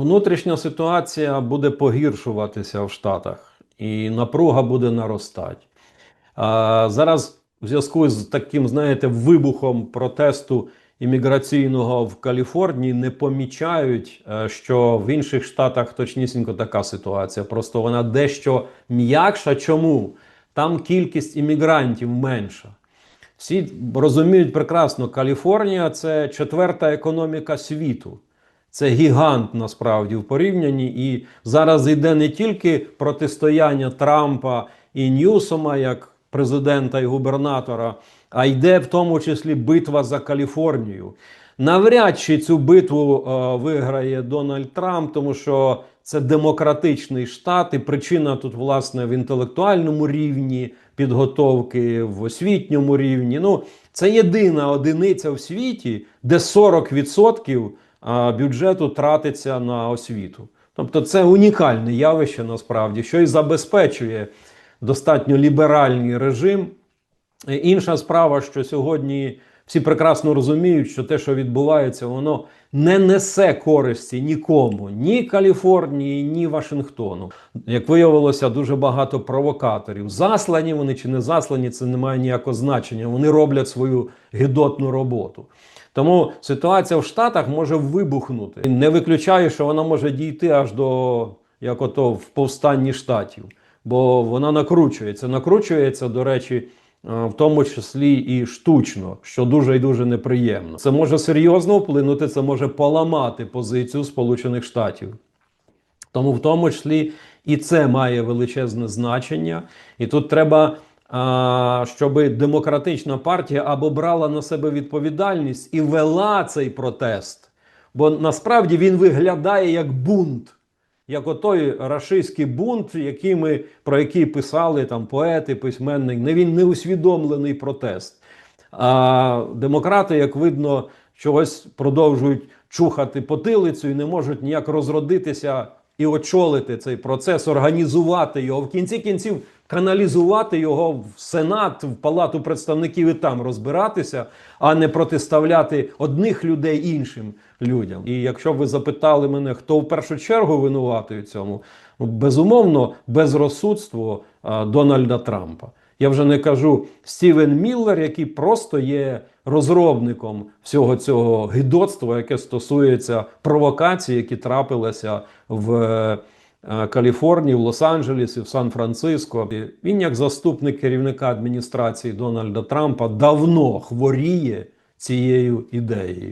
внутрішня ситуація буде погіршуватися в Штатах, і напруга буде наростати. А, зараз в зв'язку з таким, знаєте, вибухом протесту імміграційного в Каліфорнії не помічають, е, що в інших штатах точнісінько така ситуація. Просто вона дещо м'якша. Чому? Там кількість іммігрантів менша. Всі розуміють прекрасно, Каліфорнія це четверта економіка світу. Це гігант насправді в порівнянні. І зараз йде не тільки протистояння Трампа і Ньюсома як президента і губернатора, а йде в тому числі битва за Каліфорнію. Навряд чи цю битву е, виграє Дональд Трамп, тому що це демократичний штат, і причина тут, власне, в інтелектуальному рівні підготовки, в освітньому рівні. Ну, це єдина одиниця в світі, де 40% а, бюджету тратиться на освіту. Тобто це унікальне явище насправді, що і забезпечує достатньо ліберальний режим. Інша справа, що сьогодні всі прекрасно розуміють, що те, що відбувається, воно не несе користі нікому, ні Каліфорнії, ні Вашингтону. Як виявилося, дуже багато провокаторів. Заслані вони чи не заслані, це не має ніякого значення. Вони роблять свою гидотну роботу. Тому ситуація в Штатах може вибухнути. Не виключаю, що вона може дійти аж до як ото в повстанні штатів, бо вона накручується. Накручується, до речі, в тому числі і штучно, що дуже і дуже неприємно. Це може серйозно вплинути, це може поламати позицію Сполучених Штатів. Тому в тому числі і це має величезне значення. І тут треба, а, щоб демократична партія або брала на себе відповідальність і вела цей протест. Бо насправді він виглядає як бунт, як отой рашистський бунт, який ми, про який писали там поети, письменники. Не він неусвідомлений протест. А демократи, як видно, чогось продовжують чухати потилицю і не можуть ніяк розродитися і очолити цей процес, організувати його в кінці кінців, каналізувати його в Сенат, в Палату представників і там розбиратися, а не протиставляти одних людей іншим людям. І якщо ви запитали мене, хто в першу чергу винуватий у цьому, безумовно, безрозсудство Дональда Трампа. Я вже не кажу Стівен Міллер, який просто є розробником всього цього гидотства, яке стосується провокацій, які трапилися в е, Каліфорнії, в Лос-Анджелесі, в Сан-Франциско. Він, як заступник керівника адміністрації Дональда Трампа, давно хворіє цією ідеєю.